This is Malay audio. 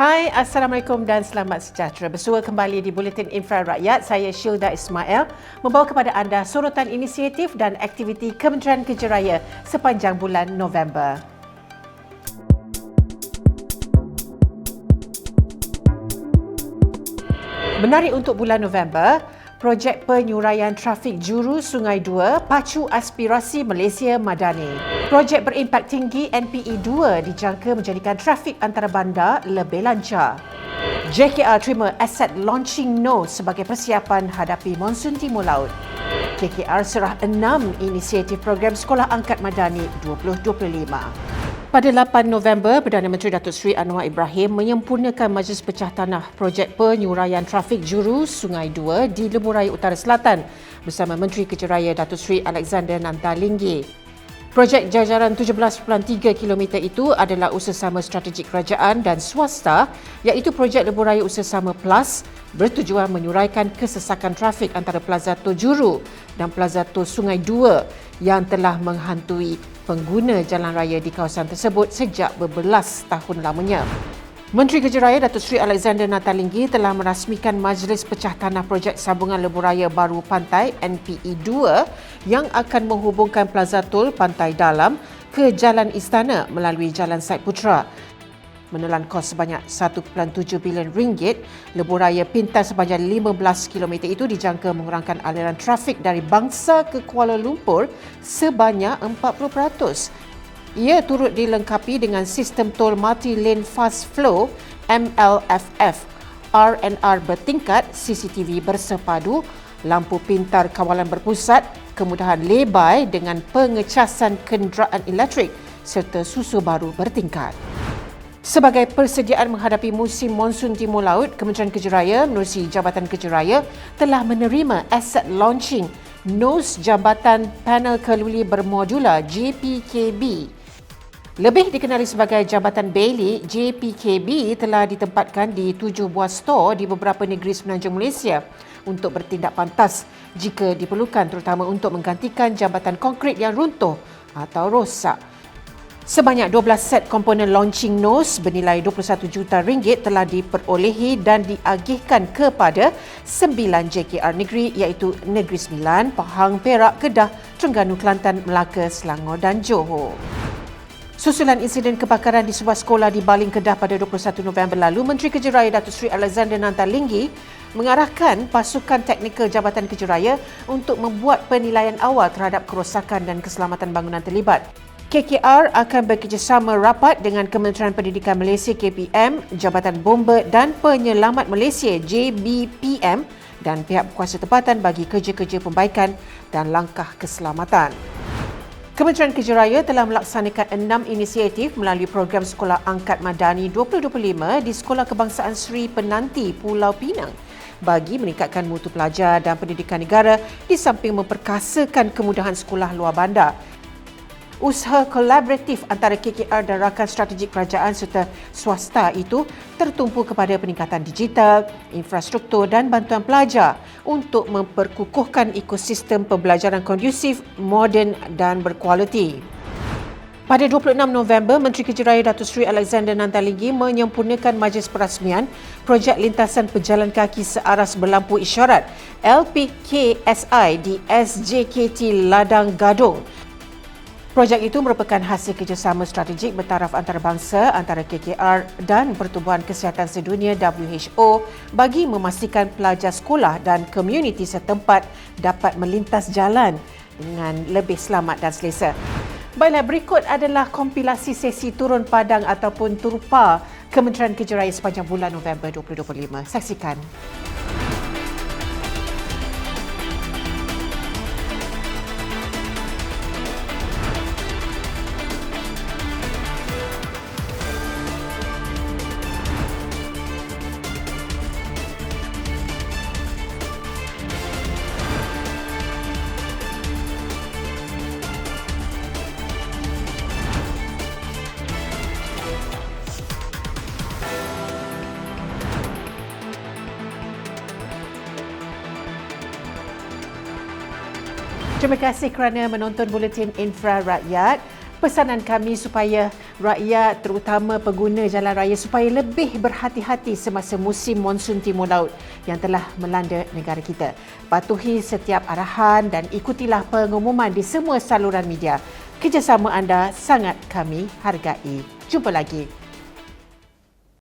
Hai, Assalamualaikum dan selamat sejahtera. Bersua kembali di Buletin Infra Rakyat, saya Shilda Ismail membawa kepada anda sorotan inisiatif dan aktiviti Kementerian Kerja Raya sepanjang bulan November. Menarik untuk bulan November, projek penyuraian trafik juru Sungai Dua pacu aspirasi Malaysia Madani. Projek berimpak tinggi NPE 2 dijangka menjadikan trafik antarabandar lebih lancar. JKR terima aset launching node sebagai persiapan hadapi monsun timur laut. KKR serah enam inisiatif program Sekolah Angkat Madani 2025. Pada 8 November, Perdana Menteri Datuk Seri Anwar Ibrahim menyempurnakan Majlis Pecah Tanah projek penyuraian trafik juru Sungai Dua di Lebuh Raya Utara Selatan bersama Menteri Kerja Raya Datuk Seri Alexander Nantalinggi. Projek jajaran 17.3 km itu adalah usaha strategik kerajaan dan swasta iaitu projek Lebuh Raya Usaha Plus bertujuan menyuraikan kesesakan trafik antara Plaza Tojuru dan Plaza To Sungai Dua yang telah menghantui pengguna jalan raya di kawasan tersebut sejak berbelas tahun lamanya. Menteri Kerja Raya Datuk Seri Alexander Natalinggi telah merasmikan Majlis Pecah Tanah Projek Sambungan Lebuh Raya Baru Pantai NPE 2 yang akan menghubungkan Plaza Tol Pantai Dalam ke Jalan Istana melalui Jalan Said Putra menelan kos sebanyak 1.7 bilion ringgit, lebuh raya pintas sepanjang 15 km itu dijangka mengurangkan aliran trafik dari Bangsa ke Kuala Lumpur sebanyak 40%. Ia turut dilengkapi dengan sistem tol multi-lane fast flow MLFF, RNR bertingkat, CCTV bersepadu, lampu pintar kawalan berpusat, kemudahan lebai dengan pengecasan kenderaan elektrik serta susu baru bertingkat. Sebagai persediaan menghadapi musim monsun timur laut, Kementerian Kerja Raya menerusi Jabatan Kerja Raya telah menerima asset launching NOS Jabatan Panel Keluli Bermodula JPKB. Lebih dikenali sebagai Jabatan Bailey, JPKB telah ditempatkan di tujuh buah store di beberapa negeri semenanjung Malaysia untuk bertindak pantas jika diperlukan terutama untuk menggantikan jabatan konkrit yang runtuh atau rosak. Sebanyak 12 set komponen launching nose bernilai 21 juta ringgit telah diperolehi dan diagihkan kepada 9 JKR negeri iaitu Negeri Sembilan, Pahang, Perak, Kedah, Terengganu, Kelantan, Melaka, Selangor dan Johor. Susulan insiden kebakaran di sebuah sekolah di Baling Kedah pada 21 November lalu, Menteri Kerja Raya Datuk Seri Alexander Nantalinggi mengarahkan pasukan teknikal Jabatan Kerja Raya untuk membuat penilaian awal terhadap kerosakan dan keselamatan bangunan terlibat. KKR akan bekerjasama rapat dengan Kementerian Pendidikan Malaysia KPM, Jabatan Bomba dan Penyelamat Malaysia JBPM dan pihak berkuasa tempatan bagi kerja-kerja pembaikan dan langkah keselamatan. Kementerian Kerja Raya telah melaksanakan enam inisiatif melalui program Sekolah Angkat Madani 2025 di Sekolah Kebangsaan Seri Penanti Pulau Pinang bagi meningkatkan mutu pelajar dan pendidikan negara di samping memperkasakan kemudahan sekolah luar bandar usaha kolaboratif antara KKR dan rakan strategik kerajaan serta swasta itu tertumpu kepada peningkatan digital, infrastruktur dan bantuan pelajar untuk memperkukuhkan ekosistem pembelajaran kondusif, moden dan berkualiti. Pada 26 November, Menteri Kerja Raya Datuk Seri Alexander Nantalinggi menyempurnakan majlis perasmian projek lintasan pejalan kaki searas berlampu isyarat LPKSI di SJKT Ladang Gadong Projek itu merupakan hasil kerjasama strategik bertaraf antarabangsa antara KKR dan Pertubuhan Kesihatan Sedunia WHO bagi memastikan pelajar sekolah dan komuniti setempat dapat melintas jalan dengan lebih selamat dan selesa. Baiklah, berikut adalah kompilasi sesi turun padang ataupun turpa Kementerian Kerja sepanjang bulan November 2025. Saksikan. Terima kasih kerana menonton Buletin Infra Rakyat. pesanan kami supaya rakyat terutama pengguna jalan raya supaya lebih berhati-hati semasa musim monsun timur laut yang telah melanda negara kita. Patuhi setiap arahan dan ikutilah pengumuman di semua saluran media. Kerjasama anda sangat kami hargai. Jumpa lagi.